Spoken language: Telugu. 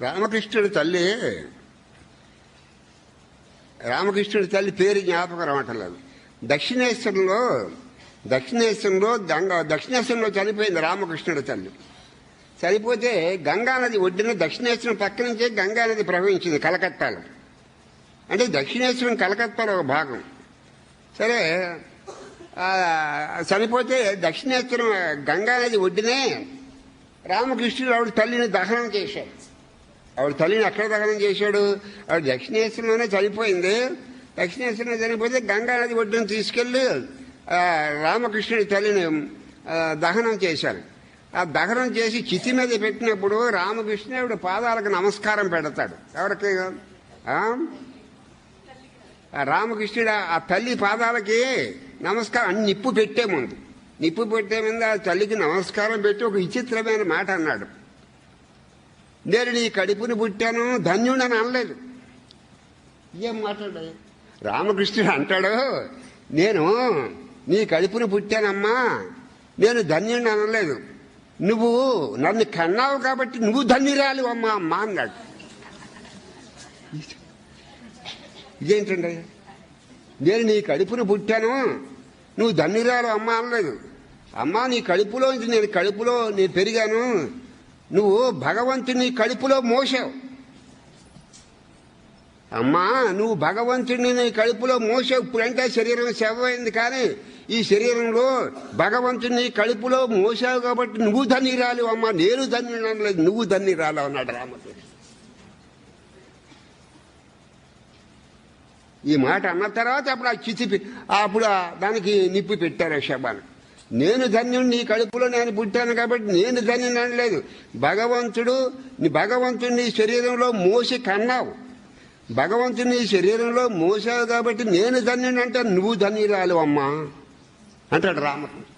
రామకృష్ణుడి తల్లి రామకృష్ణుడి తల్లి పేరు జ్ఞాపకం రావట్లేదు. దక్షిణేశ్వరంలో దక్షిణేశ్వరంలో గంగా దక్షిణేశ్వరంలో చనిపోయింది రామకృష్ణుడి తల్లి. చనిపోతే గంగా నది ఒడ్డున దక్షిణేశ్వరం పక్క నుంచే గంగా నది ప్రవహించింది కలకత్తాలో. అంటే దక్షిణేశ్వరం కలకత్తాలో ఒక భాగం. సరే చనిపోతే దక్షిణేశ్వరం గంగా నది ఒడ్డునే రామకృష్ణుడు ఆవిడ తల్లిని దహనం చేశారు ఆవిడ తల్లిని ఎక్కడ దహనం చేశాడు? ఆవిడ దక్షిణేశ్వరంలోనే చనిపోయింది. దక్షిణేశ్వరంలో చనిపోతే గంగా నది ఒడ్డును తీసుకెళ్ళి రామకృష్ణుడి తల్లిని దహనం చేశారు. ఆ దహనం చేసి చితి మీద పెట్టినప్పుడు రామకృష్ణుడు పాదాలకు నమస్కారం పెడతాడు. ఎవరికి? రామకృష్ణుడు ఆ- ఆ తల్లి పాదాలకి నమస్కారం అన్ని నిప్పు పెట్టే ముందు. నిప్పు పెట్టే ముందు ఆ తల్లికి నమస్కారం పెట్టి ఒక విచిత్రమైన మాట అన్నాడు. నేను నీ కడుపుని పుట్టాను? ధన్యుడని అనలేదు. ఏం మాట్లాడాడు రామకృష్ణుడు అంటాడు నేను నీ కడుపుని పుట్టానమ్మా. నేను ధన్యుడిని అనలేదు. నువ్వు నన్ను కన్నావు కాబట్టి నువ్వు ధన్యురాలు అమ్మా అమ్మా అన్నాడు. ఇదేంటండి? నేను నీ కడుపును పుట్టాను నువ్వు ధన్యురాలు అమ్మ అనలేదు. అమ్మా నీ కడుపులో నేను కడుపులో నేను పెరిగాను. నువ్వు భగవంతుని కడుపులో మోసావు. అమ్మా నువ్వు భగవంతుడిని నీ కడుపులో మోసావు. ఇప్పుడంటే శరీరం శవమైంది కానీ ఈ శరీరంలో భగవంతుని కడుపులో మోసావు కాబట్టి నువ్వు ధన్యురాలు అమ్మా నేను ధన్యుడు అనలేదు నువ్వు ధన్యురాలు అన్నాడు రామకృష్ణ. ఈ మాట అన్న తర్వాత అప్పుడు ఆ చితి అప్పుడు దానికి నిప్పు పెట్టారు ఆ నేను ధన్యుడు నీ కడుపులో నేను పుట్టాను కాబట్టి నేను ధన్యుని అనలేదు. భగవంతుడు నీ భగవంతుడు నీ శరీరంలో మోసి కన్నావు. భగవంతుడు నీ శరీరంలో మోసావు కాబట్టి నేను ధన్యుని అంటే నువ్వు ధన్యురాలు అమ్మా. అంటాడు రామకృష్ణ